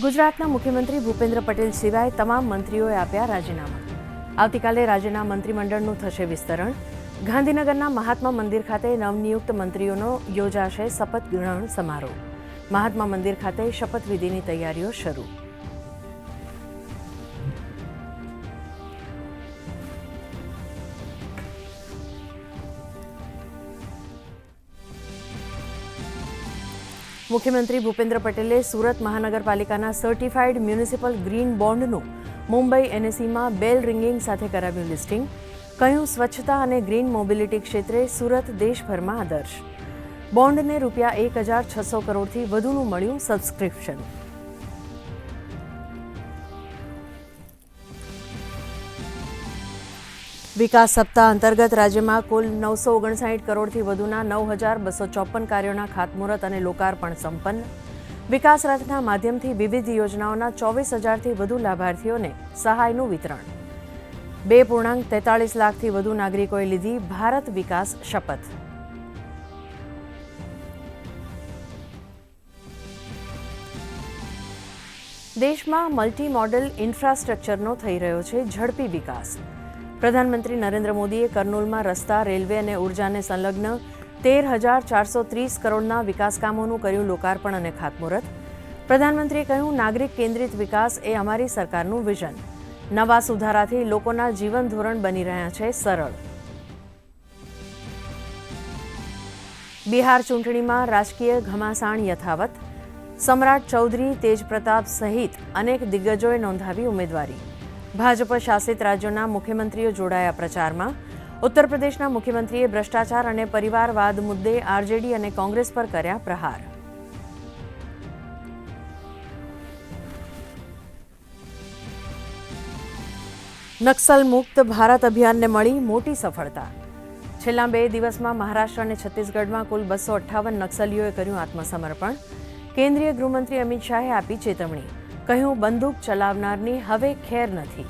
ગુજરાતના મુખ્યમંત્રી ભૂપેન્દ્ર પટેલ સિવાય તમામ મંત્રીઓએ આપ્યા રાજીનામા. આવતીકાલે રાજ્યના મંત્રીમંડળનું થશે વિસ્તરણ. ગાંધીનગરના મહાત્મા મંદિર ખાતે નવનિયુક્ત મંત્રીઓનો યોજાશે શપથ ગ્રહણ સમારોહ. મહાત્મા મંદિર ખાતે શપથવિધિની તૈયારીઓ શરૂ. મુખ્યમંત્રી ભૂપેન્દ્ર પટેલે સુરત મહાનગરપાલિકાના સર્ટિફાઈડ મ્યુનિસિપલ ગ્રીન બોન્ડનું મુંબઈ એનએસીમાં બેલ રિંગિંગ સાથે કરાવ્યું લિસ્ટિંગ કહ્યું સ્વચ્છતા અને ગ્રીન મોબિલિટી ક્ષેત્રે સુરત દેશભરમાં આદર્શ. બોન્ડને રૂપિયા એક હજાર છસો કરોડથી વધુનું મળ્યું સબસ્ક્રિપ્શન વિકાસ સપ્તાહ અંતર્ગત રાજ્યમાં કુલ નવસો ઓગણસાઠ કરોડથી વધુના નવ હજાર બસો ચોપન કાર્યોના ખાતમુહૂર્ત અને લોકાર્પણ સંપન્ન. વિકાસ રથના માધ્યમથી વિવિધ યોજનાઓના ચોવીસ હજારથી વધુ લાભાર્થીઓને સહાયનું વિતરણ. બે પૂર્ણાંક તેતાળીસ લાખથી વધુ નાગરિકોએ લીધી ભારત વિકાસ શપથ. દેશમાં મલ્ટી મોડલ ઇન્ફ્રાસ્ટ્રક્ચરનો થઈ રહ્યો છે ઝડપી વિકાસ. પ્રધાનમંત્રી નરેન્દ્ર મોદીએ કર્નૂલમાં રસ્તા, રેલવે અને ઉર્જાને સંલગ્ન તેર હજાર ચારસો ત્રીસ કરોડના વિકાસકામોનું કર્યું લોકાર્પણ અને ખાતમુહૂર્ત. પ્રધાનમંત્રીએ કહ્યું, નાગરિક કેન્દ્રિત વિકાસ એ અમારી સરકારનું વિઝન. નવા સુધારાથી લોકોના જીવન ધોરણ બની રહ્યા છે સરળ. બિહાર ચૂંટણીમાં રાજકીય ઘમાસાણ યથાવત. સમ્રાટ ચૌધરી તેજપ્રતાપ સહિત અનેક દિગ્ગજોએ નોંધાવી ઉમેદવારી. ભાજપ શાસિત રાજ્યોના મુખ્યમંત્રીઓ જોડાયા પ્રચારમાં. ઉત્તર પ્રદેશના મુખ્યમંત્રીએ ભ્રષ્ટાચાર અને પરિવારવાદ મુદ્દે આરજેડી અને કોંગ્રેસ પર કર્યા પ્રહાર. નક્સલ મુક્ત ભારત અભિયાનને મળી મોટી સફળતા. છેલ્લા બે દિવસમાં મહારાષ્ટ્ર અને છત્તીસગઢમાં કુલ બસો અઠ્ઠાવન નક્સલીઓએ કર્યું આત્મસમર્પણ. કેન્દ્રીય ગૃહમંત્રી અમિત શાહે આપી ચેતવણી. કહ્યું, બંદૂક ચલાવનારની હવે ખેર નથી.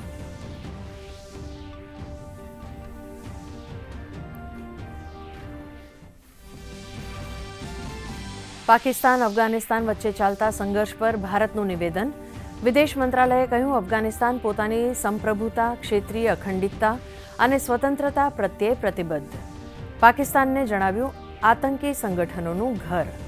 પાકિસ્તાન, અફઘાનિસ્તાન વચ્ચે ચાલતા સંઘર્ષ પર ભારતનું નિવેદન. વિદેશ મંત્રાલયે કહ્યું, અફઘાનિસ્તાન પોતાની સંપ્રભુતા, ક્ષેત્રીય અખંડિતતા અને સ્વતંત્રતા પ્રત્યે પ્રતિબદ્ધ. પાકિસ્તાનને જણાવ્યું, આતંકી સંગઠનોનું ઘર.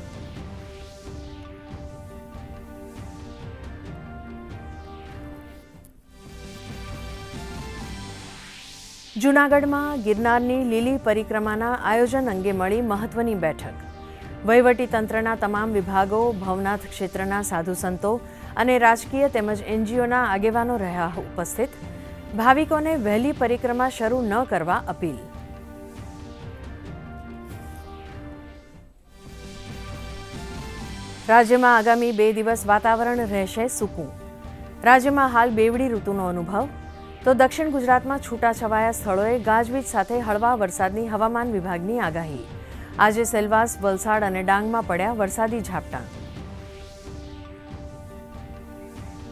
જૂનાગઢમાં ગિરનારની લીલી પરિક્રમાના આયોજન અંગે મળી મહત્વની બેઠક. વહીવટી તંત્રના તમામ વિભાગો, ભવનાથ ક્ષેત્રના સાધુ સંતો અને રાજકીય તેમજ એનજીઓના આગેવાનો રહ્યા ઉપસ્થિત. ભાવિકોને વહેલી પરિક્રમા શરૂ ન કરવા અપીલ. રાજ્યમાં આગામી બે દિવસ વાતાવરણ રહેશે સૂકું. રાજ્યમાં હાલ બેવડી ઋતુનો અનુભવ. તો દક્ષિણ ગુજરાતમાં છૂટાછવાયા સ્થળોએ ગાજવીજ સાથે હળવા વરસાદની હવામાન વિભાગની આગાહી. આજે સેલવાસ, વલસાડ અને ડાંગમાં પડ્યા વરસાદી ઝાપટા.